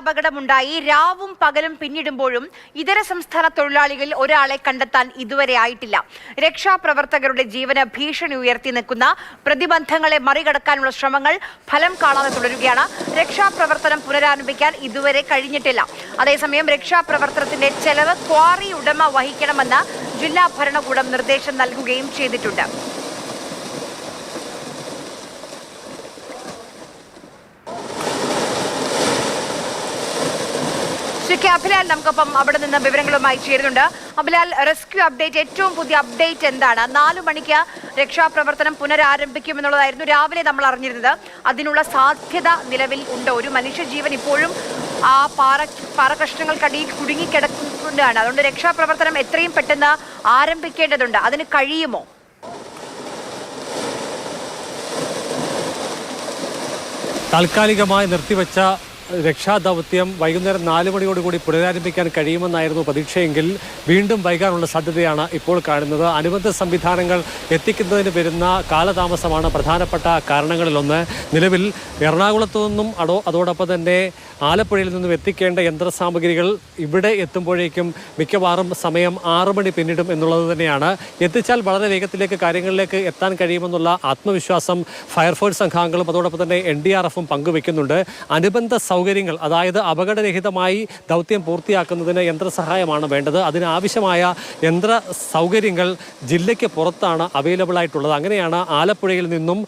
അപകടമുണ്ടായി. രാവും പകലും പിന്നിടുമ്പോഴും ഇതര സംസ്ഥാന തൊഴിലാളികളിൽ ഒരാളെ കണ്ടെത്താൻ ഇതുവരെ ആയിട്ടില്ല. രക്ഷാപ്രവർത്തകരുടെ ജീവന് ഭീഷണി ഉയർത്തി നിൽക്കുന്ന പ്രതിബന്ധങ്ങളെ മറികടക്കാനുള്ള ശ്രമങ്ങൾ ഫലം കാണാതെ തുടരുകയാണ്. രക്ഷാപ്രവർത്തനം പുനരാരംഭിക്കാൻ ഇതുവരെ കഴിഞ്ഞിട്ടില്ല. അതേസമയം രക്ഷാപ്രവർത്തനത്തിന്റെ ചെലവ് ക്വാറി ഉടമ വഹിക്കണമെന്ന് ജില്ലാ ഭരണകൂടം നിർദ്ദേശം നൽകുകയും ചെയ്തിട്ടുണ്ട്. അഭിലാൽ നമുക്കൊപ്പം അവിടെ നിന്ന് വിവരങ്ങളുമായി ചേരുന്നുണ്ട്. അഭിലാൽ റെസ്ക്യൂ അപ്ഡേറ്റ് ഏറ്റവും പുതിയ അപ്ഡേറ്റ് എന്താണ്? നാലു മണിക്ക് രക്ഷാപ്രവർത്തനം പുനരാരംഭിക്കുമെന്നുള്ളതായിരുന്നു രാവിലെ നമ്മൾ അറിഞ്ഞിരുന്നത്. അതിനുള്ള സാധ്യത നിലവിൽ ഉണ്ട്. ഒരു മനുഷ്യജീവൻ ഇപ്പോഴും ആ പാറ പാറ കഷ്ണങ്ങൾക്കടിയിൽ കുടുങ്ങിക്കിടക്കുന്നതാണ് അതുകൊണ്ട് രക്ഷാപ്രവർത്തനം എത്രയും പെട്ടെന്ന് ആരംഭിക്കേണ്ടതുണ്ട്. അതിന് കഴിയുമോ? താൽക്കാലികമായി നിർത്തിവെച്ച രക്ഷാദൗത്യം വൈകുന്നേരം നാല് മണിയോടുകൂടി പുനരാരംഭിക്കാൻ കഴിയുമെന്നായിരുന്നു പ്രതീക്ഷയെങ്കിൽ വീണ്ടും വൈകാനുള്ള സാധ്യതയാണ് ഇപ്പോൾ കാണുന്നത്. അനുബന്ധ സംവിധാനങ്ങൾ എത്തിക്കുന്നതിന് വരുന്ന കാലതാമസമാണ് പ്രധാനപ്പെട്ട കാരണങ്ങളിലൊന്ന്. നിലവിൽ എറണാകുളത്തു നിന്നും അടോ അതോടൊപ്പം തന്നെ ആലപ്പുഴയിൽ നിന്നും എത്തിക്കേണ്ട യന്ത്രസാമഗ്രികൾ ഇവിടെ എത്തുമ്പോഴേക്കും മിക്കവാറും സമയം ആറു മണി പിന്നിടും എന്നുള്ളത് തന്നെയാണ്. എത്തിച്ചാൽ വളരെ വേഗത്തിലേക്ക് കാര്യങ്ങളിലേക്ക് എത്താൻ കഴിയുമെന്നുള്ള ആത്മവിശ്വാസം ഫയർഫോഴ്സ് സംഘാംഗങ്ങളും അതോടൊപ്പം തന്നെ എൻ ഡി ആർ എഫും പങ്കുവെക്കുന്നുണ്ട്. അനുബന്ധ സൗകര്യങ്ങൾ അതായത് അപകടരഹിതമായി ദൗത്യം പൂർത്തിയാക്കുന്നതിന് യന്ത്രസഹായമാണ് വേണ്ടത്. അതിനാവശ്യമായ യന്ത്ര സൗകര്യങ്ങൾ ജില്ലയ്ക്ക് പുറത്താണ് അവൈലബിൾ ആയിട്ടുള്ളത്. അങ്ങനെയാണ് ആലപ്പുഴയിൽ നിന്നും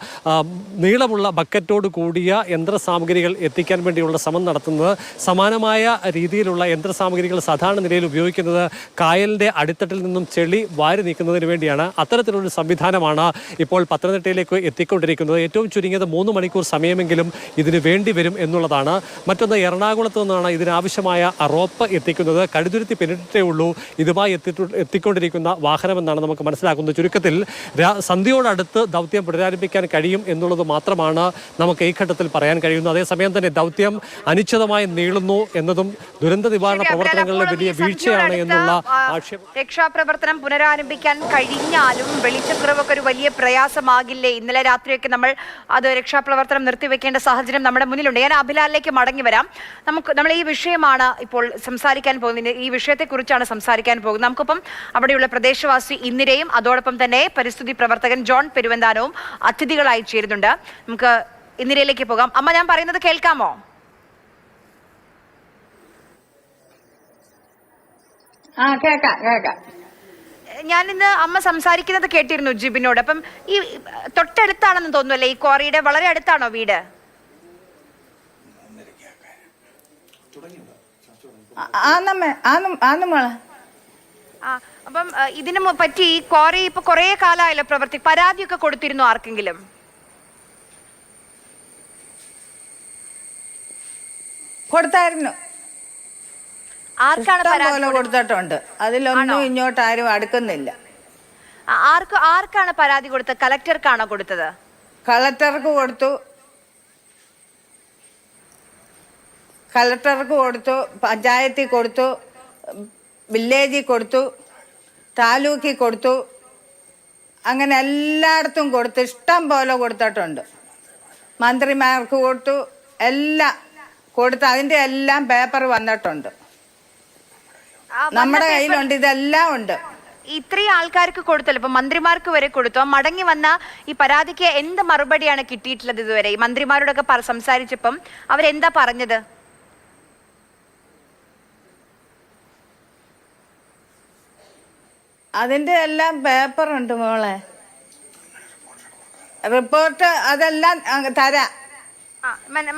നീളമുള്ള ബക്കറ്റോട് കൂടിയ യന്ത്ര സാമഗ്രികൾ എത്തിക്കാൻ വേണ്ടിയുള്ള ശ്രമം നടത്തുന്നത്. സമാനമായ രീതിയിലുള്ള യന്ത്ര സാമഗ്രികൾ സാധാരണ നിലയിൽ ഉപയോഗിക്കുന്നത് കായലിന്റെ അടിത്തട്ടിൽ നിന്നും ചെളി വാരി നീക്കുന്നതിന് വേണ്ടിയാണ്. അത്തരത്തിലൊരു സംവിധാനമാണ് ഇപ്പോൾ പത്തനംതിട്ടയിലേക്ക് എത്തിക്കൊണ്ടിരിക്കുന്നത്. ഏറ്റവും ചുരുങ്ങിയത് മൂന്ന് മണിക്കൂർ സമയമെങ്കിലും ഇതിന് വേണ്ടി വരും എന്നുള്ളതാണ് മറ്റൊന്ന് എറണാകുളത്ത് നിന്നാണ് ഇതിനാവശ്യമായ റോപ്പ് എത്തിക്കുന്നത്. കടുതുരുത്തി പിന്നിട്ടേ ഉള്ളൂ. ഇതുമായി എത്തി എത്തിക്കൊണ്ടിരിക്കുന്ന വാഹനമെന്നാണ് നമുക്ക് മനസ്സിലാക്കുന്നത് ചുരുക്കത്തിൽ. സന്ധ്യയോടടുത്ത് ദൗത്യം പുനരാരംഭിക്കാൻ കഴിയും എന്നുള്ളത് മാത്രമാണ് നമുക്ക് ഈ ഘട്ടത്തിൽ പറയാൻ കഴിയുന്നത്. അതേസമയം തന്നെ ദൗത്യം അനിശ്ചിതമായി നീളുന്നു എന്നതും ദുരന്ത നിവാരണ പ്രവർത്തനങ്ങളിലെ വലിയ വീഴ്ചയാണ് എന്നുള്ള ആക്ഷേപം രക്ഷാപ്രവർത്തനം പുനരാരംഭിക്കാൻ കഴിഞ്ഞാലും വെളിച്ചക്കുറവൊക്കെ ഒരു വലിയ പ്രയാസമാകില്ലേ? ഇന്നലെ രാത്രിയൊക്കെ നമ്മൾ അത് രക്ഷാപ്രവർത്തനം നിർത്തിവെക്കേണ്ട സാഹചര്യം നമ്മുടെ മുന്നിലുണ്ട്. ഞാൻ അഭിലാലിലേക്ക് മടങ്ങി വരാം. നമുക്ക് നമ്മൾ ഈ വിഷയമാണ് ഇപ്പോൾ സംസാരിക്കാൻ പോകുന്നത്. ഈ വിഷയത്തെക്കുറിച്ചാണ് സംസാരിക്കാൻ പോകുന്നത്. നമുക്കിപ്പം അവിടെയുള്ള പ്രദേശവാസി ഇന്ദിരയും അതോടൊപ്പം തന്നെ പരിസ്ഥിതി പ്രവർത്തകൻ ജോൺ പെരുവന്താനവും അതിഥികളായി ചേരുന്നുണ്ട്. നമുക്ക് ഇന്ദിരയിലേക്ക് പോകാം. അമ്മ ഞാൻ പറയുന്നത് കേൾക്കാമോ? ആ കേക്കാം കേക്കാം ഞാൻ ഇന്ന് അമ്മ സംസാരിക്കുന്നത് കേട്ടിരുന്നു ജിബിനോട്. അപ്പം ഈ തൊട്ടടുത്താണെന്ന് തോന്നുന്നു അല്ലേ? ഈ ക്വാറിയുടെ വളരെ അടുത്താണോ വീട്? ആന്നമ്മേ ആന്നും ആന്നും മോളെ. ആ അപ്പം ഇതിനു പറ്റി ഈ ക്വാറി ഇപ്പൊ കൊറേ കാലമായല്ലോ പ്രവർത്തി പരാതിയൊക്കെ കൊടുത്തിരുന്നു ആർക്കെങ്കിലും? കൊടുത്തായിരുന്നു. ആർക്കാണ് പരാതി കൊടുത്തിട്ടുണ്ട്. അതിലൊന്നും ഇങ്ങോട്ട് ആരും അടുക്കുന്നില്ല. ആർക്ക് ആർക്കാണ് പരാതി കൊടുത്തത്? കളക്ടർക്കാണോ കൊടുത്തത്? കളക്ടർക്ക് കൊടുത്തു. കളക്ടർക്ക് കൊടുത്തു പഞ്ചായത്തിൽ കൊടുത്തു വില്ലേജിൽ കൊടുത്തു താലൂക്കിൽ കൊടുത്തു. അങ്ങനെ എല്ലായിടത്തും കൊടുത്തു. ഇഷ്ടം പോലെ കൊടുത്തിട്ടുണ്ട്. മന്ത്രിമാർക്ക് കൊടുത്തു. എല്ലാം കൊടുത്തു. അതിന്റെ എല്ലാം പേപ്പർ വന്നിട്ടുണ്ട്. നമ്മുടെ കയ്യിലുണ്ട്. ഇതെല്ലാം ഉണ്ട്. ഇത്രയും ആൾക്കാർക്ക് കൊടുത്തല്ലോ. ഇപ്പൊ മന്ത്രിമാർക്ക് വരെ കൊടുത്തു. മടങ്ങി വന്ന ഈ പരാതിക്ക് എന്ത് മറുപടിയാണ് കിട്ടിയിട്ടുള്ളത് ഇതുവരെ? ഈ മന്ത്രിമാരോടൊക്കെ സംസാരിച്ചപ്പം അവരെന്താ പറഞ്ഞത്? അതിന്റെ എല്ലാം പേപ്പർ ഉണ്ട് മോളെ. റിപ്പോർട്ട് അതെല്ലാം തരാ.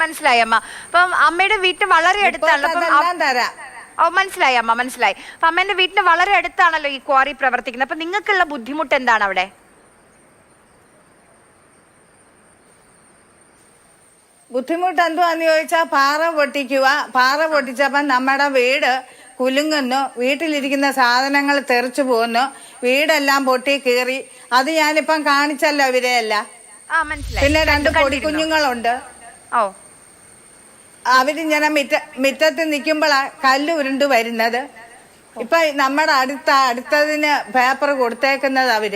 മനസ്സിലായി അമ്മ. അപ്പം അമ്മയുടെ വീട്ടിൽ വളരെ അടുത്താണ് തരാം. ഓ മനസ്സിലായി അമ്മ മനസ്സിലായി. അപ്പൊ അമ്മേന്റെ വീട്ടിന് വളരെ അടുത്താണല്ലോ ഈ ക്വാറി പ്രവർത്തിക്കുന്നത്. അപ്പൊ നിങ്ങൾക്കുള്ള ബുദ്ധിമുട്ട് എന്താണ് അവിടെ? ബുദ്ധിമുട്ട് എന്തുവാന്ന് ചോദിച്ചാൽ പാറ പൊട്ടിക്കുക പാറ പൊട്ടിച്ചപ്പം നമ്മുടെ വീട് കുലുങ്ങുന്നു വീട്ടിലിരിക്കുന്ന സാധനങ്ങൾ തെറിച്ചു പോകുന്നു വീടെല്ലാം പൊട്ടി കീറി. അത് ഞാനിപ്പം കാണിച്ചല്ലോ ഇവരെയല്ല പിന്നെ രണ്ട് പൊടി കുഞ്ഞുങ്ങളുണ്ട്. അവർ ഓ അവരിങ്ങനെ മിറ്റ മിറ്റത്ത് നിൽക്കുമ്പോഴാ കല്ല് ഉരുണ്ട് വരുന്നത്. ഇപ്പൊ നമ്മുടെ അടുത്ത അടുത്തതിന് പേപ്പർ കൊടുത്തേക്കുന്നത് അവർ.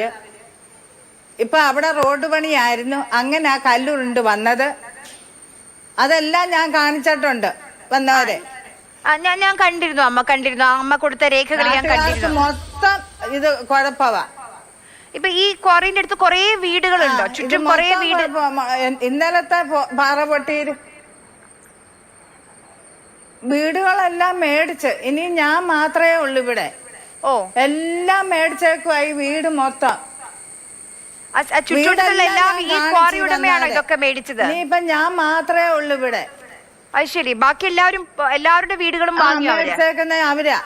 ഇപ്പൊ അവിടെ റോഡ് പണിയായിരുന്നു അങ്ങനെ ആ കല്ലുരുണ്ട് വന്നത്. അതെല്ലാം ഞാൻ കാണിച്ചിട്ടുണ്ട് വന്നവരെ. ആ, ഞാൻ ഞാൻ കണ്ടിരുന്നു. അമ്മ കണ്ടിരുന്നു. അമ്മ കൊടുത്ത രേഖകൾ ഞാൻ നാട്ടുകാർക്ക് കണ്ടിരുന്നു. മൊത്തം ഇത് കുഴപ്പമാ ഇപ്പൊ ഈ ക്വാറിന്റെ അടുത്ത് കുറേ വീടുകളുണ്ടോ? ഇത് ചുറ്റും കുറേ മൊത്തം വീട്. ഇ- ഇന്നലത്തെ പൊ- പാറ പൊട്ടിയിര് വീടുകളെല്ലാം മേടിച്ച്. ഇനി ഞാൻ മാത്രമേ ഉള്ളൂ ഇവിടെ. ഓ. എല്ലാം മേടിച്ചേക്കുമായി വീട് മൊത്തം. ആ- ആ ചുറ്റുവട്ടത്തുള്ള എല്ലാ വീടെല്ലാം ഈ ഞാൻ ക്വാറി ഉടമയാണോ തന്നാൽ. ഇതൊക്കെ മേടിച്ചത്? ഇനിയിപ്പൊ ഞാൻ മാത്രമേ ഉള്ളൂ ഇവിടെ. അത് ശരി. ബാക്കി എല്ലാവരും എല്ലാവരുടെ വീടുകളും വാങ്ങിയോ അവർ? അവരാ.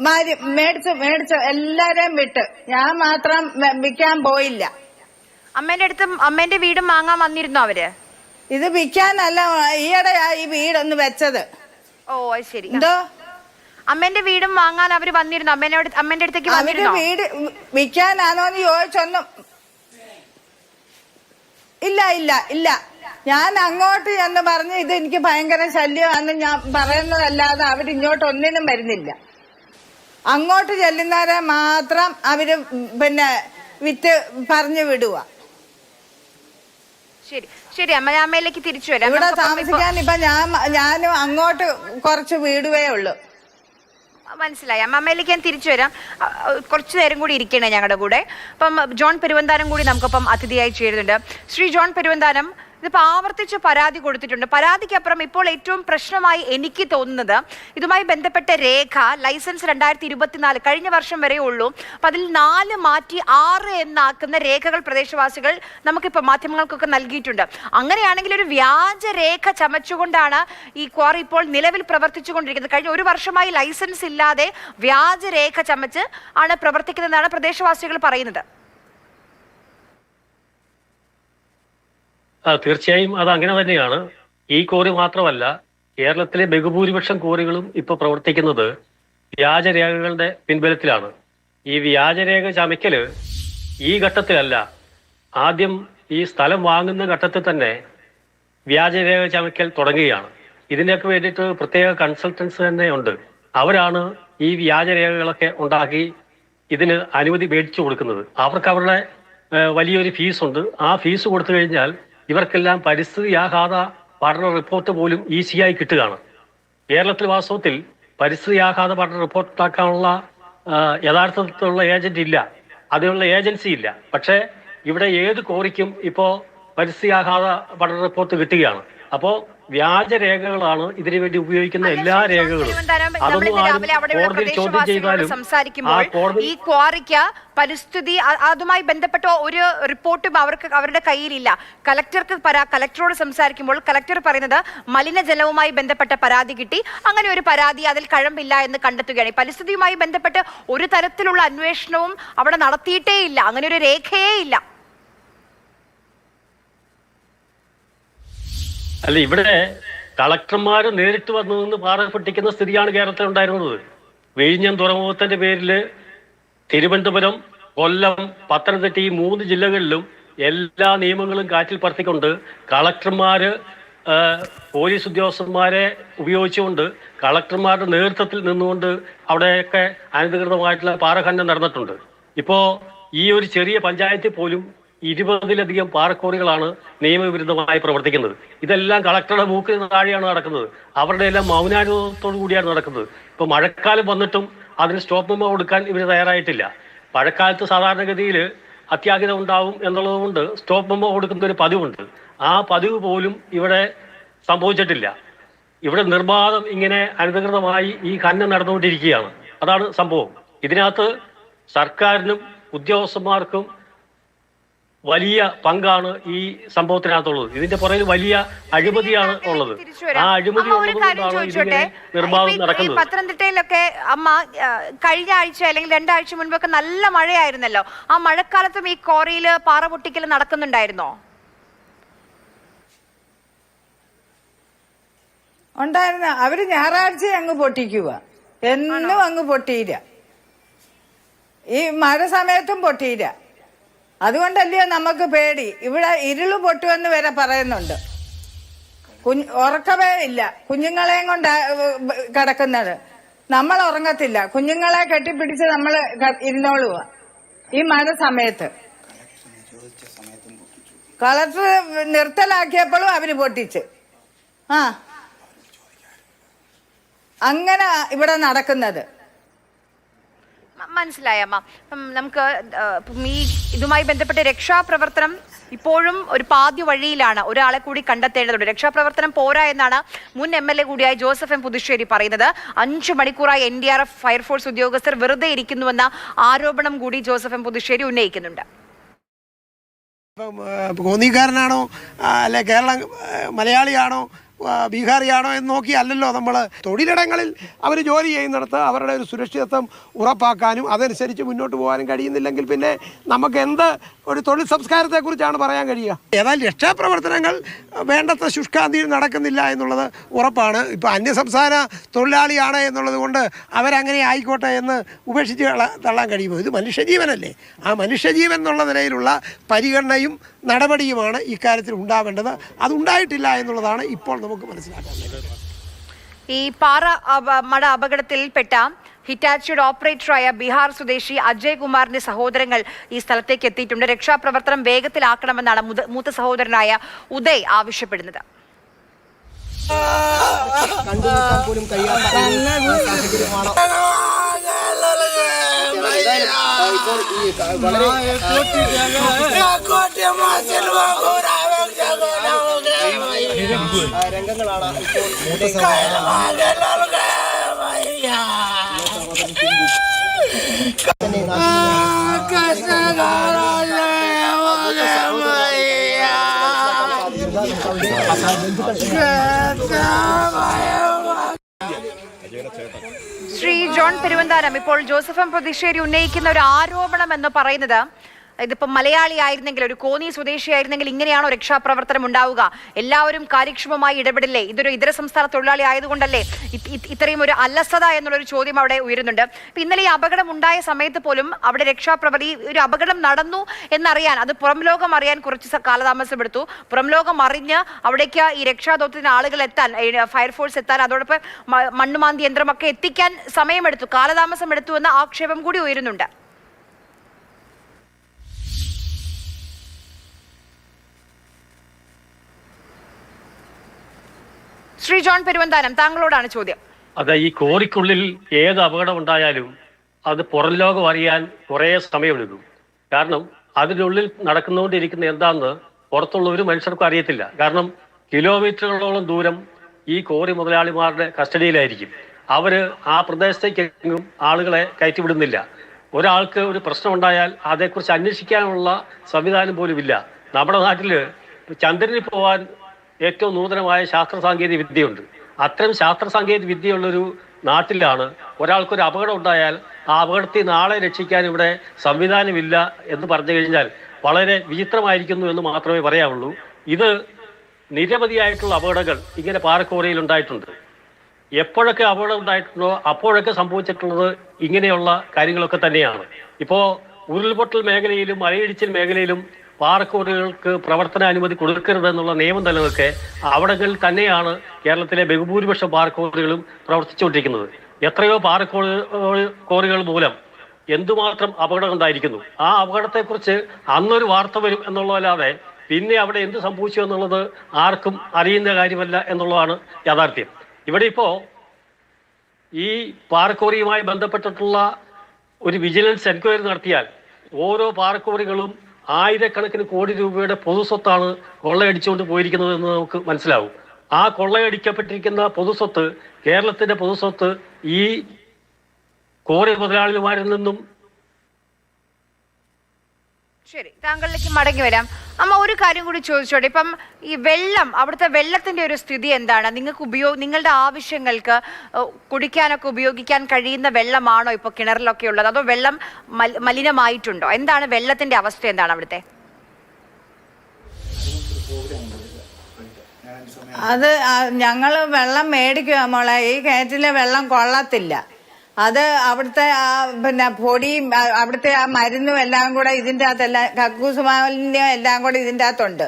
മാരി മേടിച്ചു മേടിച്ചു എല്ലാരെയും വിട്ട്. ഞാൻ മാത്രം വെ- വിൽക്കാൻ പോയില്ല. അമ്മേന്റെ അടുത്ത് അമ്മേന്റെ വീടും വാങ്ങാൻ വന്നിരുന്നു അവർ? ഇത് വിൽക്കാനല്ല ഈയിടെയാ ഈ വീടൊന്ന് വെച്ചത്. ഓ അത് ശരി. എന്തോ? അമ്മേന്റെ വീടും വാങ്ങാൻ അവർ വന്നിരുന്നു? അമ്മേന്റെ അമ്മേന്റെ അടുത്തേക്ക് അവർ വന്നിരുന്നോ? വീട് വിൽക്കാനാണോന്ന് ചോദിച്ചൊന്നും ഇല്ല ഇല്ല ഇല്ല. ഞാൻ അങ്ങോട്ട് എന്ന് പറഞ്ഞ് ഇത് എനിക്ക് ഭയങ്കര ശല്യമാണെന്ന് ഞാൻ പറയുന്നതല്ലാതെ അവരിങ്ങോട്ട് ഒന്നിനും വരുന്നില്ല. അങ്ങോട്ട് ചെല്ലുന്നവരെ മാത്രം അവർ പിന്നെ വിറ്റ് പറഞ്ഞു വിടുക. ശരി ശരി അമ്മ ഞാൻ അമ്മയിലേക്ക് തിരിച്ചു വരാം. ഇവിടെ താമസിക്കാൻ ഇപ്പൊ ഞാൻ ഞാനും അങ്ങോട്ട് കുറച്ച് വീടുവേ ഉള്ളൂ. മനസ്സിലായി. അമ്മ അമ്മയിലേക്ക് ഞാൻ തിരിച്ചു വരാം. കുറച്ചു നേരം കൂടി ഇരിക്കണേ ഞങ്ങളുടെ കൂടെ. അപ്പം ജോൺ പെരുവന്താനം കൂടി നമുക്കപ്പം അതിഥിയായി ചേരുന്നുണ്ട്. ശ്രീ ജോൺ പെരുവന്താനം ഇതിപ്പോ ആവർത്തിച്ച് പരാതി കൊടുത്തിട്ടുണ്ട്. പരാതിക്കപ്പുറം ഇപ്പോൾ ഏറ്റവും പ്രശ്നമായി എനിക്ക് തോന്നുന്നത് ഇതുമായി ബന്ധപ്പെട്ട രേഖ ലൈസൻസ് രണ്ടായിരത്തി ഇരുപത്തിനാല് കഴിഞ്ഞ വർഷം വരെ ഉള്ളൂ. അപ്പം അതിൽ നാല് മാറ്റി ആറ് എന്നാക്കുന്ന രേഖകൾ പ്രദേശവാസികൾ നമുക്കിപ്പോൾ മാധ്യമങ്ങൾക്കൊക്കെ നൽകിയിട്ടുണ്ട്. അങ്ങനെയാണെങ്കിൽ ഒരു വ്യാജ രേഖ ചമച്ചുകൊണ്ടാണ് ഈ ക്വാറി ഇപ്പോൾ നിലവിൽ പ്രവർത്തിച്ചുകൊണ്ടിരിക്കുന്നത്. കഴിഞ്ഞ ഒരു വർഷമായി ലൈസൻസ് ഇല്ലാതെ വ്യാജ രേഖ ചമച്ച് ആണ് പ്രവർത്തിക്കുന്നതെന്നാണ് പ്രദേശവാസികൾ പറയുന്നത്. തീർച്ചയായും അത് അങ്ങനെ തന്നെയാണ്. ഈ കോറി മാത്രമല്ല കേരളത്തിലെ ബഹുഭൂരിപക്ഷം കോറികളും ഇപ്പൊ പ്രവർത്തിക്കുന്നത് വ്യാജരേഖകളുടെ പിൻബലത്തിലാണ്. ഈ വ്യാജരേഖ ചമയ്ക്കൽ ഈ ഘട്ടത്തിലല്ല. ആദ്യം ഈ സ്ഥലം വാങ്ങുന്ന ഘട്ടത്തിൽ തന്നെ വ്യാജരേഖ ചമയ്ക്കൽ തുടങ്ങുകയാണ്. ഇതിനൊക്കെ വേണ്ടിയിട്ട് പ്രത്യേക കൺസൾട്ടൻസ് തന്നെ ഉണ്ട്. അവരാണ് ഈ വ്യാജരേഖകളൊക്കെ ഉണ്ടാക്കി ഇതിന് അനുമതി മേടിച്ചു കൊടുക്കുന്നത്. അവർക്ക് അവരുടെ വലിയൊരു ഫീസ് ഉണ്ട് ആ ഫീസ് കൊടുത്തു കഴിഞ്ഞാൽ ഇവർക്കെല്ലാം പരിസ്ഥിതി പഠന റിപ്പോർട്ട് പോലും ഈസിയായി കിട്ടുകയാണ്. കേരളത്തിൽ വാസ്തവത്തിൽ പരിസ്ഥിതി പഠന റിപ്പോർട്ട് ഉണ്ടാക്കാനുള്ള യഥാർത്ഥത്തിലുള്ള ഏജന്റ് ഇല്ല. അതിനുള്ള ഏജൻസി ഇല്ല. പക്ഷേ ഇവിടെ ഏത് കോറിക്കും ഇപ്പോൾ പരിസ്ഥിതി പഠന റിപ്പോർട്ട് കിട്ടുകയാണ്. അപ്പോ വ്യാജരേഖകളാണ് ഇതിനു വേണ്ടി ഉപയോഗിക്കുന്ന എല്ലാ രേഖകളും. അതൊന്നും സംസാരിക്കുമ്പോൾ ഈ ക്വാറിക്ക് പരിസ്ഥിതി അതുമായി ബന്ധപ്പെട്ട ഒരു റിപ്പോർട്ടും അവർക്ക് അവരുടെ കയ്യിലില്ല. കലക്ടർക്ക് പരാ കലക്ടറോട് സംസാരിക്കുമ്പോൾ കലക്ടർ പറയുന്നത് മലിനജലവുമായി ബന്ധപ്പെട്ട പരാതി കിട്ടി. അങ്ങനെ ഒരു പരാതി അതിൽ കഴമ്പില്ല എന്ന് കണ്ടെത്തുകയാണ്. പരിസ്ഥിതിയുമായി ബന്ധപ്പെട്ട് ഒരു തരത്തിലുള്ള അന്വേഷണവും അവിടെ നടത്തിയിട്ടേ ഇല്ല അങ്ങനെ ഒരു രേഖയേ ഇല്ല. അല്ല ഇവിടെ കളക്ടർമാർ നേരിട്ട് വന്നു നിന്ന് പാറ പൊട്ടിക്കുന്ന സ്ഥിതിയാണ് കേരളത്തിൽ ഉണ്ടായിരുന്നത്. വിഴിഞ്ഞം തുറമുഖത്തിന്റെ പേരിൽ തിരുവനന്തപുരം കൊല്ലം പത്തനംതിട്ട ഈ മൂന്ന് ജില്ലകളിലും എല്ലാ നിയമങ്ങളും കാറ്റിൽ പറത്തിക്കൊണ്ട് കളക്ടർമാര് പോലീസ് ഉദ്യോഗസ്ഥന്മാരെ ഉപയോഗിച്ചുകൊണ്ട് കളക്ടർമാരുടെ നേതൃത്വത്തിൽ നിന്നുകൊണ്ട് അവിടെയൊക്കെ അനധികൃതമായിട്ടുള്ള പാറഖനനം നടന്നിട്ടുണ്ട്. ഇപ്പോ ഈ ഒരു ചെറിയ പഞ്ചായത്തിൽ പോലും ഇരുപതിലധികം പാറക്കോറികളാണ് നിയമവിരുദ്ധമായി പ്രവർത്തിക്കുന്നത്. ഇതെല്ലാം കളക്ടറുടെ മൂക്കിന് താഴെയാണ് നടക്കുന്നത്. അവരുടെ എല്ലാം മൗനാനുഭവത്തോടു കൂടിയാണ് നടക്കുന്നത്. ഇപ്പൊ മഴക്കാലം വന്നിട്ടും അതിന് സ്റ്റോപ്പ് മെമ്മോ കൊടുക്കാൻ ഇവർ തയ്യാറായിട്ടില്ല. മഴക്കാലത്ത് സാധാരണഗതിയിൽ അത്യാഹിതം ഉണ്ടാവും എന്നുള്ളതുകൊണ്ട് സ്റ്റോപ്പ് മെമ്മോ കൊടുക്കുന്ന ഒരു പതിവുണ്ട്. ആ പതിവ് പോലും ഇവിടെ സംഭവിച്ചിട്ടില്ല. ഇവിടെ നിർബാധം ഇങ്ങനെ അനധികൃതമായി ഈ ഖനനം നടന്നുകൊണ്ടിരിക്കുകയാണ്. അതാണ് സംഭവം. ഇതിനകത്ത് സർക്കാരിനും ഉദ്യോഗസ്ഥന്മാർക്കും വലിയ പങ്കാണ് ഈ സംഭവത്തിനകത്തുള്ളത്. ഇതിന്റെ പുറകിൽ വലിയ അഴിമതിയാണ് ഉള്ളത്. ആ അഴിമതി ഈ നടക്കുന്നത്. പത്തനംതിട്ടയിലൊക്കെ അമ്മ കഴിഞ്ഞ ആഴ്ച അല്ലെങ്കിൽ രണ്ടാഴ്ച മുൻപൊക്കെ നല്ല മഴയായിരുന്നല്ലോ. ആ മഴക്കാലത്തും ഈ കോറിയിൽ പാറ പൊട്ടിക്കൽ നടക്കുന്നുണ്ടായിരുന്നോ? ഉണ്ടായിരുന്ന. അവർ ഞായറാഴ്ച അങ്ങ് പൊട്ടിക്കുക എന്നും അങ്ങ് പൊട്ടിയില്ല. ഈ മഴ സമയത്തും പൊട്ടിയില്ല. അതുകൊണ്ടല്ലയോ നമുക്ക് പേടി. ഇവിടെ ഇരുൾ പൊട്ടുമെന്ന് വരെ പറയുന്നുണ്ട്. കുഞ്ഞ് ഉറക്കമേ ഇല്ല. കുഞ്ഞുങ്ങളെയും കൊണ്ട് കിടക്കുന്നത്. നമ്മൾ ഉറങ്ങത്തില്ല. കുഞ്ഞുങ്ങളെ കെട്ടിപ്പിടിച്ച് നമ്മൾ ഇരുന്നോളുക ഈ മഴ സമയത്ത് കളക്ടർ നിർത്തലാക്കിയപ്പോഴും അവർ പൊട്ടിച്ച്. ആ. അങ്ങനെ ഇവിടെ നടക്കുന്നത്. മനസ്സിലായി നമുക്ക് ഈ ഇതുമായി ബന്ധപ്പെട്ട് രക്ഷാപ്രവർത്തനം ഇപ്പോഴും ഒരു പാതി വഴിയിലാണ് ഒരാളെ കൂടി കണ്ടെത്തേണ്ടതുണ്ട്. രക്ഷാപ്രവർത്തനം പോരാ എന്നാണ് മുൻ എം എൽ എ കൂടിയായ ജോസഫ് എം പുതുശ്ശേരി പറയുന്നത്. അഞ്ചു മണിക്കൂറായി N D R F fire force ഉദ്യോഗസ്ഥർ വെറുതെ ഇരിക്കുന്നുവെന്ന ആരോപണം കൂടി ജോസഫ് എം പുതുശ്ശേരി ഉന്നയിക്കുന്നുണ്ട്. കോന്നിക്കാരനാണോ അല്ലെ കേരളം മലയാളിയാണോ ബീഹാറിയാണോ എന്ന് നോക്കി അല്ലല്ലോ നമ്മൾ തൊഴിലിടങ്ങളിൽ അവർ ജോലി ചെയ്യുന്നിടത്ത് അവരുടെ ഒരു സുരക്ഷിതത്വം ഉറപ്പാക്കാനും അതനുസരിച്ച് മുന്നോട്ട് പോകാനും കഴിയുന്നില്ലെങ്കിൽ പിന്നെ നമുക്ക് എന്ത് ഒരു തൊഴിൽ സംസ്കാരത്തെക്കുറിച്ചാണ് പറയാൻ കഴിയുക? ഏതായാലും രക്ഷാപ്രവർത്തനങ്ങൾ വേണ്ടത്ര ശുഷ്കാന്തിയിൽ നടക്കുന്നില്ല എന്നുള്ളത് ഉറപ്പാണ്. ഇപ്പോൾ അന്യസംസ്ഥാന തൊഴിലാളിയാണ് എന്നുള്ളത് കൊണ്ട് അവരങ്ങനെ ആയിക്കോട്ടെ എന്ന് ഉപേക്ഷിച്ച് തള്ളാൻ കഴിയുമോ? ഇത് മനുഷ്യജീവനല്ലേ. ആ മനുഷ്യജീവൻ എന്നുള്ള നിലയിലുള്ള പരിഗണനയും നടപടിയുമാണ് ഇക്കാര്യത്തിൽ ഉണ്ടാവേണ്ടത്. അതുണ്ടായിട്ടില്ല എന്നുള്ളതാണ് ഇപ്പോൾ നമുക്ക് മനസ്സിലാക്കാൻ ഈ പാറ മഴ മട അപകടത്തിൽപ്പെട്ട ഹിറ്റാച്ചിയുടെ ഓപ്പറേറ്ററായ ബീഹാർ സ്വദേശി അജയ് കുമാറിന്റെ സഹോദരങ്ങൾ ഈ സ്ഥലത്തേക്ക് എത്തിയിട്ടുണ്ട്. രക്ഷാപ്രവർത്തനം വേഗത്തിലാക്കണമെന്നാണ് മുത- മൂത്ത സഹോദരനായ ഉദയ് ആവശ്യപ്പെടുന്നത്. രംഗങ്ങളാണ് ചേട്ടാ ശ്രീ ജോൺ പെരുവന്താനം. ഇപ്പോൾ ജോസഫ് എം പ്രതീക്ഷേരി ഉന്നയിക്കുന്ന ഒരു ആരോപണം എന്ന് പറയുന്നത് ഇതിപ്പോ മലയാളി ആയിരുന്നെങ്കിൽ ഒരു കോന്നി സ്വദേശി ആയിരുന്നെങ്കിൽ ഇങ്ങനെയാണോ രക്ഷാപ്രവർത്തനം ഉണ്ടാവുക? എല്ലാവരും കാര്യക്ഷമമായി ഇടപെടില്ലേ? ഇതൊരു ഇതര സംസ്ഥാന തൊഴിലാളി ആയതുകൊണ്ടല്ലേ? ഇത്- ഇത് ഇത്രയും ഒരു അലസത എന്നുള്ളൊരു ചോദ്യം അവിടെ ഉയരുന്നുണ്ട്. ഇപ്പം ഇന്നലെ ഈ അപകടം ഉണ്ടായ സമയത്ത് പോലും അവിടെ രക്ഷാപ്രവർത്തി ഒരു അപകടം നടന്നു എന്നറിയാൻ അത് പുറം ലോകം അറിയാൻ കുറച്ച് കാലതാമസം എടുത്തു പുറം ലോകം അറിഞ്ഞ് അവിടേക്ക് ഈ രക്ഷാദൗത്യത്തിന് ആളുകൾ എത്താൻ ഫയർഫോഴ്സ് എത്താൻ അതോടൊപ്പം മണ്ണുമാന്തി യന്ത്രമൊക്കെ എത്തിക്കാൻ സമയമെടുത്തു കാലതാമസം എടുത്തു എന്ന ആക്ഷേപം കൂടി ഉയരുന്നുണ്ട്. ശ്രീ ജോൺ പെരുവന്താനം താങ്കളോടാണ് ചോദ്യം. അതെ ഈ കോറിക്കുള്ളിൽ ഏത് അപകടം ഉണ്ടായാലും അത് പുറം ലോകം അറിയാൻ കുറേ സമയമെടുക്കും. കാരണം അതിനുള്ളിൽ നടക്കുന്നുകൊണ്ടിരിക്കുന്ന എന്താണെന്ന് പുറത്തുള്ള ഒരു മനുഷ്യർക്കും അറിയത്തില്ല. കാരണം കിലോമീറ്ററുകളോളം ദൂരം ഈ കോറി മുതലാളിമാരുടെ കസ്റ്റഡിയിലായിരിക്കും. അവർ ആ പ്രദേശത്തേക്കെങ്ങും ആളുകളെ കയറ്റിവിടുന്നില്ല. ഒരാൾക്ക് ഒരു പ്രശ്നം ഉണ്ടായാൽ അതേക്കുറിച്ച് അന്വേഷിക്കാനുള്ള സംവിധാനം പോലുമില്ല. നമ്മുടെ നാട്ടിൽ ചന്ദ്രനിൽ പോവാൻ ഏറ്റവും നൂതനമായ ശാസ്ത്ര സാങ്കേതിക വിദ്യയുണ്ട്. അത്തരം ശാസ്ത്ര സാങ്കേതിക വിദ്യയുള്ളൊരു നാട്ടിലാണ് ഒരാൾക്കൊരു അപകടം ഉണ്ടായാൽ ആ അപകടത്തിൽ നാളെ രക്ഷിക്കാൻ ഇവിടെ സംവിധാനമില്ല എന്ന് പറഞ്ഞു കഴിഞ്ഞാൽ വളരെ വിചിത്രമായിരിക്കുന്നു എന്ന് മാത്രമേ പറയാവുള്ളൂ. ഇത് നിരവധിയായിട്ടുള്ള അപകടങ്ങൾ ഇങ്ങനെ പാറക്കോറയിൽ ഉണ്ടായിട്ടുണ്ട്. എപ്പോഴൊക്കെ അപകടം ഉണ്ടായിട്ടുണ്ടോ അപ്പോഴൊക്കെ സംഭവിച്ചിട്ടുള്ളത് ഇങ്ങനെയുള്ള കാര്യങ്ങളൊക്കെ തന്നെയാണ്. ഇപ്പോൾ ഉരുൾപൊട്ടൽ മേഖലയിലും മലയിടിച്ചിൽ മേഖലയിലും പാറക്കോടുകൾക്ക് പ്രവർത്തനാനുമതി കൊടുക്കരുത് എന്നുള്ള നിയമം നിലനിൽക്കെ അവിടങ്ങളിൽ തന്നെയാണ് കേരളത്തിലെ ബഹുഭൂരിപക്ഷം പാറക്കോറികളും പ്രവർത്തിച്ചുകൊണ്ടിരിക്കുന്നത്. എത്രയോ പാറക്കോട് കോറികൾ മൂലം എന്തുമാത്രം അപകടം ഉണ്ടായിരിക്കുന്നു? ആ അപകടത്തെക്കുറിച്ച് അന്നൊരു വാർത്ത വരും എന്നുള്ളതല്ലാതെ പിന്നെ അവിടെ എന്ത് സംഭവിച്ചു എന്നുള്ളത് ആർക്കും അറിയുന്ന കാര്യമല്ല എന്നുള്ളതാണ് യാഥാർത്ഥ്യം. ഇവിടെ ഇപ്പോ ഈ പാറക്കോറിയുമായി ബന്ധപ്പെട്ടിട്ടുള്ള ഒരു വിജിലൻസ് എൻക്വയറി നടത്തിയാൽ ഓരോ പാറക്കോറികളും ആയിരക്കണക്കിന് കോടി രൂപയുടെ പൊതുസ്വത്താണ് കൊള്ളയടിച്ചുകൊണ്ട് പോയിരിക്കുന്നത് എന്ന് നമുക്ക് മനസ്സിലാവും. ആ കൊള്ളയടിക്കപ്പെട്ടിരിക്കുന്ന പൊതുസ്വത്ത് കേരളത്തിന്റെ പൊതുസ്വത്ത് ഈ കോറി മുതലാളിമാരിൽ നിന്നും ശരി താങ്കളിലേക്ക് മടങ്ങി വരാം. അമ്മ ഒരു കാര്യം കൂടി ചോദിച്ചോട്ടെ. ഇപ്പം ഈ വെള്ളം അവിടുത്തെ വെള്ളത്തിന്റെ ഒരു സ്ഥിതി എന്താണ്? നിങ്ങൾക്ക് ഉപയോഗ നിങ്ങളുടെ ആവശ്യങ്ങൾക്ക് കുടിക്കാനൊക്കെ ഉപയോഗിക്കാൻ കഴിയുന്ന വെള്ളമാണോ ഇപ്പൊ കിണറിലൊക്കെ ഉള്ളത്? അതോ വെള്ളം മലിനമായിട്ടുണ്ടോ? എന്താണ് വെള്ളത്തിന്റെ അവസ്ഥ? എന്താണ് അവിടുത്തെ? അത് ഞങ്ങൾ വെള്ളം മേടിക്കുക മോളെ. ഈ കിണറ്റിലെ വെള്ളം കൊള്ളത്തില്ല. അത് അവിടുത്തെ ആ പിന്നെ പൊടിയും അവിടുത്തെ ആ മരുന്നും എല്ലാം കൂടെ ഇതിന്റെ അകത്തെല്ലാം കക്കൂസുമാലിന്യം എല്ലാം കൂടെ ഇതിന്റെ അകത്തുണ്ട്.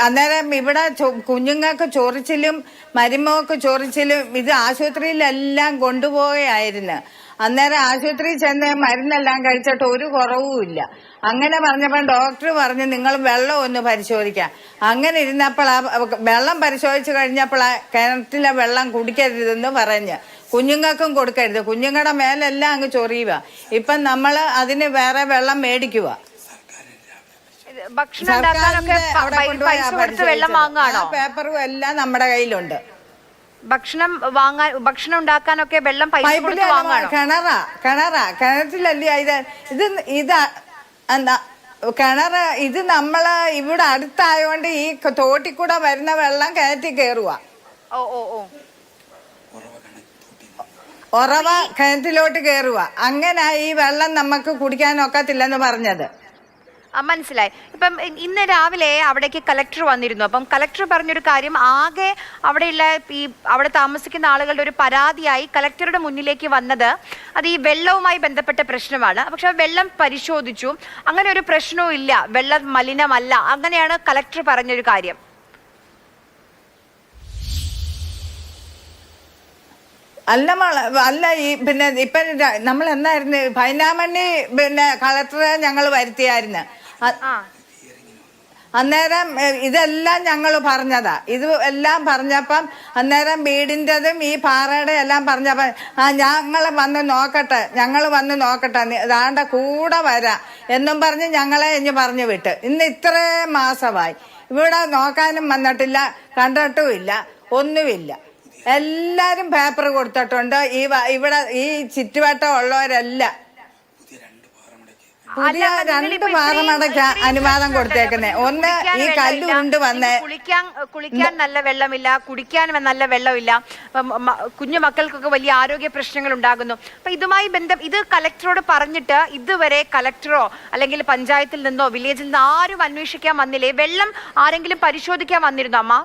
അന്നേരം ഇവിടെ കുഞ്ഞുങ്ങൾക്ക് ചൊറിച്ചിലും മരുമകൾക്ക് ചൊറിച്ചിലും ഇത് ആശുപത്രിയിലെല്ലാം കൊണ്ടുപോവുകയായിരുന്നു. അന്നേരം ആശുപത്രിയിൽ ചെന്ന് മരുന്നെല്ലാം കഴിച്ചിട്ട് ഒരു കുറവുമില്ല അങ്ങനെ പറഞ്ഞപ്പോൾ ഡോക്ടർ പറഞ്ഞു നിങ്ങൾ വെള്ളം ഒന്ന് പരിശോധിക്കാം. അങ്ങനെ ഇരുന്നപ്പോൾ ആ വെള്ളം പരിശോധിച്ച് കഴിഞ്ഞപ്പോൾ ആ കിണറ്റിലെ വെള്ളം കുടിക്കരുതെന്ന് പറഞ്ഞ്. കുഞ്ഞുങ്ങൾക്കും കൊടുക്കരുത്. കുഞ്ഞുങ്ങളുടെ മേലെല്ലാം അങ്ങ് ചൊറിയുക. ഇപ്പം നമ്മൾ അതിന് വേറെ വെള്ളം മേടിക്കുക. ഭക്ഷണം ഉണ്ടാക്കാനൊക്കെ പൈസ കൊടുത്ത് വെള്ളം. പേപ്പറും എല്ലാം നമ്മുടെ കയ്യിലുണ്ട്. ഭക്ഷണം വാങ്ങാൻ ഭക്ഷണം ഉണ്ടാക്കാനൊക്കെ വെള്ളം പൈസ കൊടുത്ത് വാങ്ങാണോ കിണറാ കിണറാ. കിണറ്റിലല്ലേ ഇത്? ഇത് ഇത് എന്താ കിണറ് ഇത് നമ്മൾ ഇവിടെ അടുത്തായോണ്ട് ഈ തോട്ടിൽ കൂടെ വരുന്ന വെള്ളം കയറ്റി കയറുക ഓ ഓ ഓ. ഉറവ കിണറ്റിലോട്ട് കയറുക അങ്ങനെ ഈ വെള്ളം നമുക്ക് കുടിക്കാൻ ഒക്കത്തില്ലെന്ന് പറഞ്ഞത്. മനസ്സിലായി. ഇപ്പം ഇന്ന് രാവിലെ അവിടേക്ക് കലക്ടർ വന്നിരുന്നു. അപ്പം കലക്ടർ പറഞ്ഞൊരു കാര്യം ആകെ അവിടെയുള്ള ഈ അവിടെ താമസിക്കുന്ന ആളുകളുടെ ഒരു പരാതിയായി കലക്ടറുടെ മുന്നിലേക്ക് വന്നത് അത് ഈ വെള്ളവുമായി ബന്ധപ്പെട്ട പ്രശ്നമാണ്. പക്ഷെ വെള്ളം പരിശോധിച്ചു. അങ്ങനെ ഒരു പ്രശ്നവും ഇല്ല. വെള്ളം മലിനമല്ല. അങ്ങനെയാണ് കലക്ടർ പറഞ്ഞൊരു കാര്യം. അല്ല മള അല്ല ഈ പിന്നെ ഇപ്പൊ നമ്മൾ എന്നായിരുന്നു ഭൈനാമണ്ണി പിന്നെ കളക്ടറെ ഞങ്ങൾ വരുത്തിയായിരുന്നു. അന്നേരം ഇതെല്ലാം ഞങ്ങൾ പറഞ്ഞതാ. ഇത് എല്ലാം പറഞ്ഞപ്പം അന്നേരം വീടിന്റെതും ഈ പാറയുടെ എല്ലാം പറഞ്ഞപ്പം ആ ഞങ്ങൾ വന്ന് നോക്കട്ടെ ഞങ്ങൾ വന്ന് നോക്കട്ടെ ദാണ്ട കൂടെ വരാം എന്നും പറഞ്ഞ് ഞങ്ങളെ ഇഞ്ഞ് പറഞ്ഞു വിട്ട്. ഇന്ന് ഇത്രേ മാസമായി. ഇവിടെ നോക്കാനും വന്നിട്ടില്ല കണ്ടിട്ടുമില്ല ഒന്നുമില്ല. എല്ലാരും പേപ്പർ കൊടുത്തിട്ടുണ്ട്. ഈ ഇവിടെ ഈ ചുറ്റുവട്ടം ഉള്ളവരെല്ലാം. പുതിയ രണ്ട് പാറമടക്ക പാറമടയ്ക്ക് അനുവാദം കൊടുത്തേക്കുന്നേ. ഒന്ന് ഈ കല്ല് കൊണ്ട് വന്ന്. കുളിക്കാൻ കുളിക്കാൻ നല്ല വെള്ളമില്ല. കുടിക്കാൻ നല്ല വെള്ളമില്ല. കുഞ്ഞു മക്കൾക്കൊക്കെ വലിയ ആരോഗ്യ പ്രശ്നങ്ങൾ ഉണ്ടാകുന്നു. അപ്പൊ ഇതുമായി ബന്ധം ഇത് കലക്ടറോട് പറഞ്ഞിട്ട് ഇതുവരെ കലക്ടറോ അല്ലെങ്കിൽ പഞ്ചായത്തിൽ നിന്നോ വില്ലേജിൽ നിന്നോ ആരും അന്വേഷിക്കാൻ വന്നില്ലേ? വെള്ളം ആരെങ്കിലും പരിശോധിക്കാൻ വന്നിരുന്നോ അമ്മ?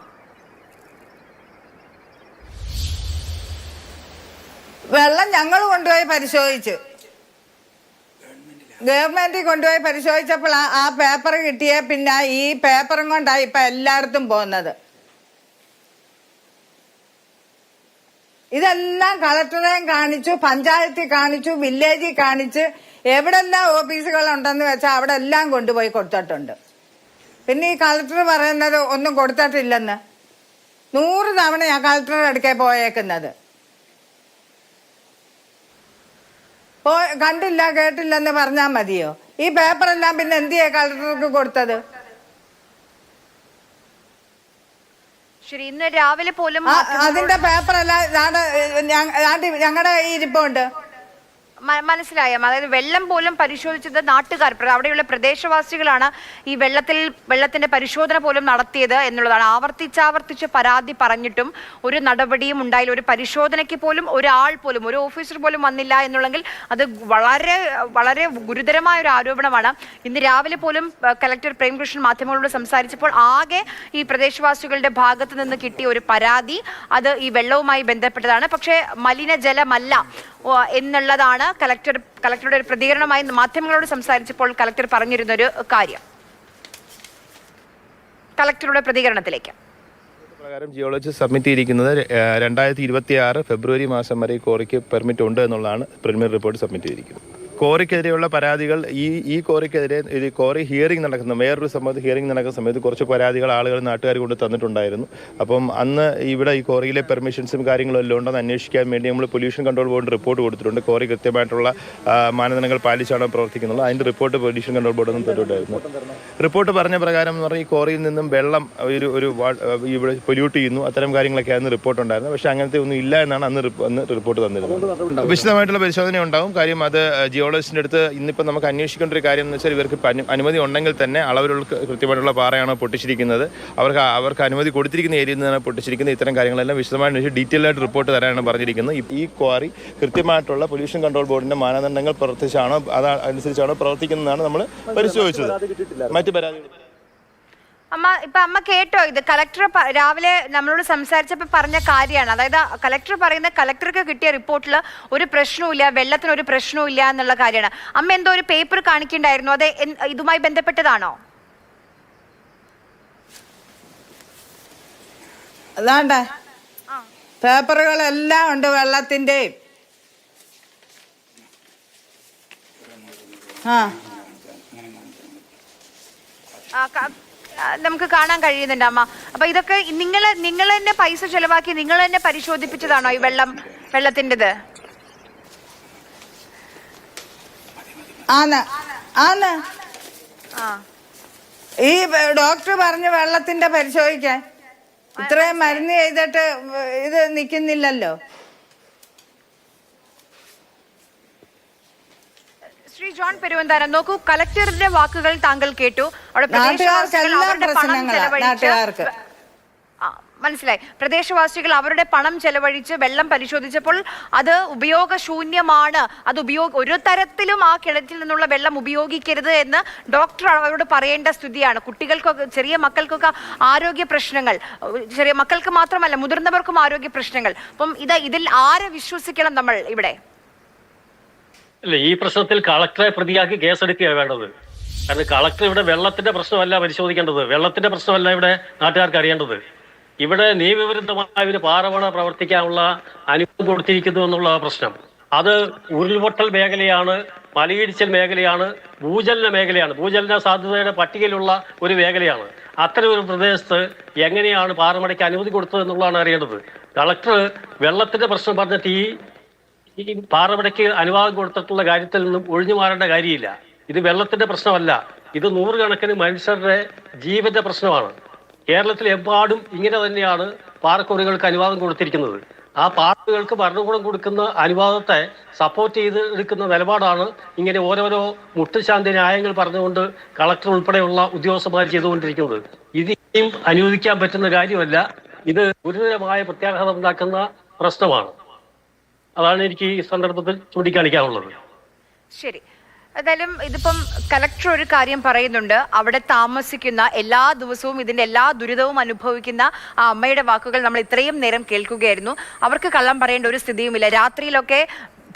വെള്ളം ഞങ്ങൾ കൊണ്ടുപോയി പരിശോധിച്ചു. ഗവൺമെന്റിൽ കൊണ്ടുപോയി പരിശോധിച്ചപ്പോൾ ആ- ആ പേപ്പർ കിട്ടിയ പിന്നെ ഈ പേപ്പറും കൊണ്ടാണ് ഇപ്പൊ എല്ലായിടത്തും പോകുന്നത്. ഇതെല്ലാം കളക്ടറേയും കാണിച്ചു പഞ്ചായത്തിൽ കാണിച്ചു വില്ലേജിൽ കാണിച്ച് എവിടെല്ലാം ഓഫീസുകൾ ഉണ്ടെന്ന് വെച്ചാൽ അവിടെ എല്ലാം കൊണ്ടുപോയി കൊടുത്തിട്ടുണ്ട്. പിന്നെ ഈ കളക്ടർ പറയുന്നത് ഒന്നും കൊടുത്തിട്ടില്ലെന്ന്. നൂറ് തവണ ഞാൻ കളക്ടറുടെ അടുക്കെ പോയേക്കുന്നത്. ഓ കണ്ടില്ല കേട്ടില്ലെന്ന് പറഞ്ഞാ മതിയോ? ഈ പേപ്പർ എല്ലാം പിന്നെ എന്ത് ചെയ്യാ കളക്ടർക്ക് കൊടുത്തത്? ശരി ഇന്ന് രാവിലെ പോലും അതിന്റെ അതിന്റെ പേപ്പറെല്ലാം ഞങ്ങളുടെ ഇരിപ്പുണ്ട്. മ- മനസ്സിലായോ. അതായത് വെള്ളം പോലും പരിശോധിച്ചത് നാട്ടുകാർ അവിടെയുള്ള പ്രദേശവാസികളാണ് ഈ വെള്ളത്തിൽ വെള്ളത്തിന്റെ പരിശോധന പോലും നടത്തിയത് എന്നുള്ളതാണ്. ആവർത്തിച്ചാവർത്തിച്ച് പരാതി പറഞ്ഞിട്ടും ഒരു നടപടിയും ഉണ്ടായില്ല. ഒരു പരിശോധനയ്ക്ക് പോലും ഒരാൾ പോലും ഒരു ഓഫീസർ പോലും വന്നില്ല എന്നുള്ളെങ്കിൽ അത് വളരെ വളരെ ഗുരുതരമായ ഒരു ആരോപണമാണ്. ഇന്ന് രാവിലെ പോലും കലക്ടർ പ്രേംകൃഷ്ണൻ മാധ്യമങ്ങളോട് സംസാരിച്ചപ്പോൾ ആകെ ഈ പ്രദേശവാസികളുടെ ഭാഗത്ത് നിന്ന് കിട്ടിയ ഒരു പരാതി അത് ഈ വെള്ളവുമായി ബന്ധപ്പെട്ടതാണ്. പക്ഷേ മലിനജലമല്ല. എന്നുള്ളതാണ് കലക്ടർ കലക്ടറുടെ ഒരു പ്രതികരണമായി മാധ്യമങ്ങളോട് സംസാരിച്ചപ്പോൾ കലക്ടർ പറഞ്ഞിരുന്നൊരു കാര്യം. കലക്ടറുടെ പ്രതികരണത്തിലേക്ക്. പ്രകാരം ജിയോളജി സബ്മിറ്റ് ചെയ്തിരിക്കുന്നത് രണ്ടായിരത്തി ഇരുപത്തി ആറ് ഫെബ്രുവരി മാസം വരെ കോറിക്ക് പെർമിറ്റ് ഉണ്ട് എന്നുള്ളതാണ് പ്രിലിമിനറി റിപ്പോർട്ട് സബ്മിറ്റ് ചെയ്തിരിക്കുന്നത്. കോറിക്കെതിരെയുള്ള പരാതികൾ ഈ ഈ കോറിക്കെതിരെ ഈ കോറി ഹിയറിംഗ് നടക്കുന്ന വേറൊരു സമയത്ത് ഹിയറിംഗ് നടക്കുന്ന സമയത്ത് കുറച്ച് പരാതികൾ ആളുകൾ നാട്ടുകാർ കൊണ്ട് തന്നിട്ടുണ്ടായിരുന്നു. അപ്പം അന്ന് ഇവിടെ ഈ കോറിയിലെ പെർമിഷൻസും കാര്യങ്ങളും എല്ലാം ഉണ്ടെന്ന് അന്വേഷിക്കാൻ വേണ്ടി നമ്മൾ പൊല്യൂഷൻ കൺട്രോൾ ബോർഡിന് റിപ്പോർട്ട് കൊടുത്തിട്ടുണ്ട്. കോറി കൃത്യമായിട്ടുള്ള മാനദണ്ഡങ്ങൾ പാലിച്ചാണ് പ്രവർത്തിക്കുന്നത്. അതിന്റെ റിപ്പോർട്ട് പൊല്യൂഷൻ കൺട്രോൾ ബോർഡിൽ നിന്ന് തന്നിട്ടുണ്ടായിരുന്നു. റിപ്പോർട്ട് പറഞ്ഞ പ്രകാരം എന്ന് പറഞ്ഞാൽ ഈ കോറിയിൽ നിന്നും വെള്ളം ഒരു ഒരു ഇവിടെ പൊല്യൂട്ട് ചെയ്യുന്നു. അത്തരം കാര്യങ്ങളൊക്കെ ആയിരുന്നു റിപ്പോർട്ട് ഉണ്ടായിരുന്നത് പക്ഷേ അങ്ങനത്തെ ഒന്നും ഇല്ല എന്നാണ് അന്ന് റിപ്പോർട്ട് തന്നിരുന്നത്. വിശദമായിട്ടുള്ള പരിശോധന ഉണ്ടാവും. കാര്യം അത് ജിയോളജിസ്റ്റിന്റെ അടുത്ത് ഇന്നിപ്പോൾ നമുക്ക് അന്വേഷിക്കേണ്ട ഒരു കാര്യം എന്ന് വെച്ചാൽ ഇവർക്ക് അനുമതി ഉണ്ടെങ്കിൽ തന്നെ അളവിലുള്ള കൃത്യമായിട്ടുള്ള പാറയാണ് പൊട്ടിച്ചിരിക്കുന്നത്. അവർക്ക് അവർക്ക് അനുമതി കൊടുത്തിരിക്കുന്ന ഏരിയയിൽ നിന്നാണ് പൊട്ടിച്ചിരിക്കുന്നത്. ഇത്തരം കാര്യങ്ങളെല്ലാം വിശദമായി അന്വേഷിച്ച് ഡീറ്റെയിൽ ആയിട്ട് റിപ്പോർട്ട് തരാനാണ് പറഞ്ഞിരിക്കുന്നത്. ഈ- ക്വാറി കൃത്യമായിട്ടുള്ള പൊല്യൂഷൻ കൺട്രോൾ ബോർഡിന്റെ മാനദണ്ഡങ്ങൾ പ്രവർത്തിച്ചാണോ അതനുസരിച്ചാണോ പ്രവർത്തിക്കുന്നതാണ് നമ്മൾ പരിശോധിച്ചത്. മറ്റു പരാതികൾ അമ്മ ഇപ്പൊ അമ്മ കേട്ടോ ഇത്. കലക്ടർ രാവിലെ നമ്മളോട് സംസാരിച്ചപ്പോ പറഞ്ഞ കാര്യമാണ്. അതായത് കലക്ടർ പറയുന്ന കലക്ടർക്ക് കിട്ടിയ റിപ്പോർട്ടിൽ ഒരു പ്രശ്നവുമില്ല വെള്ളത്തിന് ഒരു പ്രശ്നവുമില്ല എന്നുള്ള കാര്യമാണ്. അമ്മ എന്തോ ഒരു പേപ്പർ കാണിക്കണ്ടായിരുന്നു. അത് ഇതുമായി ബന്ധപ്പെട്ടതാണോ? അതാണ്ട. പേപ്പറുകളെല്ലാം ഉണ്ട് വെള്ളത്തിന്റെ. ആ, നമുക്ക് കാണാൻ കഴിയുന്നുണ്ട് അമ്മ. അപ്പൊ ഇതൊക്കെ നിങ്ങൾ നിങ്ങൾ തന്നെ പൈസ ചെലവാക്കി നിങ്ങൾ തന്നെ പരിശോധിപ്പിച്ചതാണോ ഈ വെള്ളം വെള്ളത്തിന്റെത്? ആന്ന് ആന്ന്. ആ. ഈ ഡോക്ടർ പറഞ്ഞ വെള്ളത്തിന്റെ പരിശോധിക്കാൻ. ഇത്രയും മരുന്ന് ചെയ്തിട്ട് ഇത് നിക്കുന്നില്ലല്ലോ. ജോൺ പെരുവന്താനം നോക്കൂ കലക്ടറുടെ വാക്കുകൾ താങ്കൾ കേട്ടു. അവിടെ പ്രദേശവാസികൾ അവരുടെ പണം ചെലവഴിച്ച്. മനസ്സിലായി. പ്രദേശവാസികൾ അവരുടെ പണം ചെലവഴിച്ച് വെള്ളം പരിശോധിച്ചപ്പോൾ അത് ഉപയോഗശൂന്യമാണ്. അത് ഉപയോഗ ഒരു തരത്തിലും ആ കിണറ്റിൽ നിന്നുള്ള വെള്ളം ഉപയോഗിക്കരുത് എന്ന് ഡോക്ടർ അവരോട് പറയേണ്ട സ്ഥിതിയാണ്. കുട്ടികൾക്കൊക്കെ ചെറിയ മക്കൾക്കൊക്കെ ആരോഗ്യ പ്രശ്നങ്ങൾ ചെറിയ മക്കൾക്ക് മാത്രമല്ല മുതിർന്നവർക്കും ആരോഗ്യ പ്രശ്നങ്ങൾ. അപ്പം ഇത് ഇതിൽ ആരെ വിശ്വസിക്കണം നമ്മൾ ഇവിടെ? അല്ല ഈ പ്രശ്നത്തിൽ കളക്ടറെ പ്രതിയാക്കി കേസെടുക്കുകയാണ് വേണ്ടത്. കാരണം കളക്ടർ ഇവിടെ വെള്ളത്തിന്റെ പ്രശ്നമല്ല പരിശോധിക്കേണ്ടത്. വെള്ളത്തിന്റെ പ്രശ്നമല്ല ഇവിടെ നാട്ടുകാർക്ക് അറിയേണ്ടത്. ഇവിടെ നിയമവിരുദ്ധമായ ഒരു പാറവണ പ്രവർത്തിക്കാനുള്ള അനുമതി കൊടുത്തിരിക്കുന്നു എന്നുള്ള പ്രശ്നം. അത് ഉരുൾപൊട്ടൽ മേഖലയാണ് മലയിടിച്ചൽ മേഖലയാണ് ഭൂചലന മേഖലയാണ്. ഭൂചലന സാധ്യതയുടെ പട്ടികയിലുള്ള ഒരു മേഖലയാണ്. അത്തരം ഒരു പ്രദേശത്ത് എങ്ങനെയാണ് പാറമടയ്ക്ക് അനുമതി കൊടുത്തത് എന്നുള്ളതാണ് അറിയേണ്ടത്. കളക്ടർ വെള്ളത്തിന്റെ പ്രശ്നം പറഞ്ഞിട്ട് ഈ ഈ പാറമടയ്ക്ക് അനുവാദം കൊടുത്തിട്ടുള്ള കാര്യത്തിൽ നിന്നും ഒഴിഞ്ഞു മാറേണ്ട കാര്യമില്ല. ഇത് വെള്ളത്തിന്റെ പ്രശ്നമല്ല. ഇത് നൂറുകണക്കിന് മനുഷ്യരുടെ ജീവന്റെ പ്രശ്നമാണ്. കേരളത്തിൽ എമ്പാടും ഇങ്ങനെ തന്നെയാണ് പാറക്കുറികൾക്ക് അനുവാദം കൊടുത്തിരിക്കുന്നത്. ആ പാർട്ടികൾക്ക് ഭരണകൂടം കൊടുക്കുന്ന അനുവാദത്തെ സപ്പോർട്ട് ചെയ്ത് എടുക്കുന്ന നിലപാടാണ് ഇങ്ങനെ ഓരോരോ മുട്ടുശാന്തി ന്യായങ്ങൾ പറഞ്ഞുകൊണ്ട് കളക്ടർ ഉൾപ്പെടെയുള്ള ഉദ്യോഗസ്ഥന്മാർ ചെയ്തുകൊണ്ടിരിക്കുന്നത്. ഇത് അനുവദിക്കാൻ പറ്റുന്ന കാര്യമല്ല. ഇത് ഗുരുതരമായ പ്രത്യാഘാതം ഉണ്ടാക്കുന്ന പ്രശ്നമാണ്. അതാണ് എനിക്ക് ഈ സന്ദർഭത്തിൽ ചൂണ്ടിക്കാണിക്കാനുള്ളത്. ശരി. എന്തായാലും ഇതിപ്പം കലക്ടർ ഒരു കാര്യം പറയുന്നുണ്ട്. അവിടെ താമസിക്കുന്ന എല്ലാ ദിവസവും ഇതിന്റെ എല്ലാ ദുരിതവും അനുഭവിക്കുന്ന ആ അമ്മയുടെ വാക്കുകൾ നമ്മൾ ഇത്രയും നേരം കേൾക്കുകയായിരുന്നു. അവർക്ക് കള്ളം പറയേണ്ട ഒരു സ്ഥിതിയുമില്ല. രാത്രിയിലൊക്കെ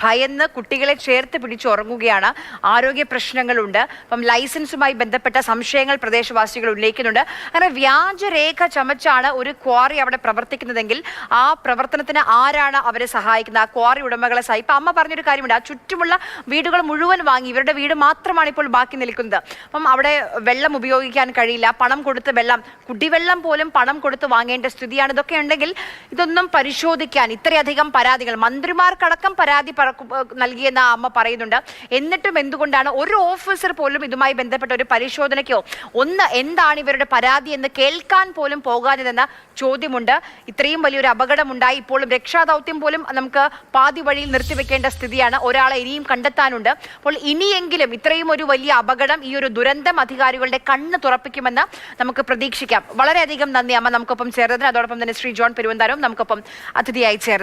ഭയന്ന് കുട്ടികളെ ചേർത്ത് പിടിച്ചുറങ്ങുകയാണ്. ആരോഗ്യ പ്രശ്നങ്ങളുണ്ട്. അപ്പം ലൈസൻസുമായി ബന്ധപ്പെട്ട സംശയങ്ങൾ പ്രദേശവാസികൾ ഉന്നയിക്കുന്നുണ്ട്. അങ്ങനെ വ്യാജരേഖ ചമച്ചാണ് ഒരു ക്വാറി അവിടെ പ്രവർത്തിക്കുന്നതെങ്കിൽ ആ പ്രവർത്തനത്തിന് ആരാണ് അവരെ സഹായിക്കുന്നത്? ആ ക്വാറി ഉടമകളെ സഹായി അമ്മ പറഞ്ഞൊരു കാര്യമുണ്ട്. ആ ചുറ്റുമുള്ള വീടുകൾ മുഴുവൻ വാങ്ങി. ഇവരുടെ വീട് മാത്രമാണ് ഇപ്പോൾ ബാക്കി നിൽക്കുന്നത്. അപ്പം അവിടെ വെള്ളം ഉപയോഗിക്കാൻ കഴിയില്ല. പണം കൊടുത്ത് വെള്ളം കുടിവെള്ളം പോലും പണം കൊടുത്ത് വാങ്ങേണ്ട സ്ഥിതിയാണ്. ഇതൊക്കെ ഉണ്ടെങ്കിൽ ഇതൊന്നും പരിശോധിക്കാൻ ഇത്രയധികം പരാതികൾ മന്ത്രിമാർക്കടക്കം പരാതി നൽകിയെന്ന് അമ്മ പറയുന്നുണ്ട്. എന്നിട്ടും എന്തുകൊണ്ടാണ് ഒരു ഓഫീസർ പോലും ഇതുമായി ബന്ധപ്പെട്ട ഒരു പരിശോധനയ്ക്കോ ഒന്ന് എന്താണ് ഇവരുടെ പരാതി എന്ന് കേൾക്കാൻ പോലും പോകാഞ്ഞതെന്ന ചോദ്യമുണ്ട്. ഇത്രയും വലിയൊരു അപകടമുണ്ടായി. ഇപ്പോഴും രക്ഷാദൗത്യം പോലും നമുക്ക് പാതി വഴിയിൽ നിർത്തിവെക്കേണ്ട സ്ഥിതിയാണ് ഒരാളെ ഇനിയും കണ്ടെത്താനുണ്ട്. അപ്പോൾ ഇനിയെങ്കിലും ഇത്രയും ഒരു വലിയ അപകടം ഈ ഒരു ദുരന്തം അധികാരികളുടെ കണ്ണ് തുറപ്പിക്കുമെന്ന് നമുക്ക് പ്രതീക്ഷിക്കാം. വളരെയധികം നന്ദി അമ്മ. നമുക്കൊപ്പം ചേർന്നതിന് അതോടൊപ്പം തന്നെ ശ്രീ ജോൺ പെരുവന്താരവും നമുക്കൊപ്പം അതിഥിയായി ചേർന്നത്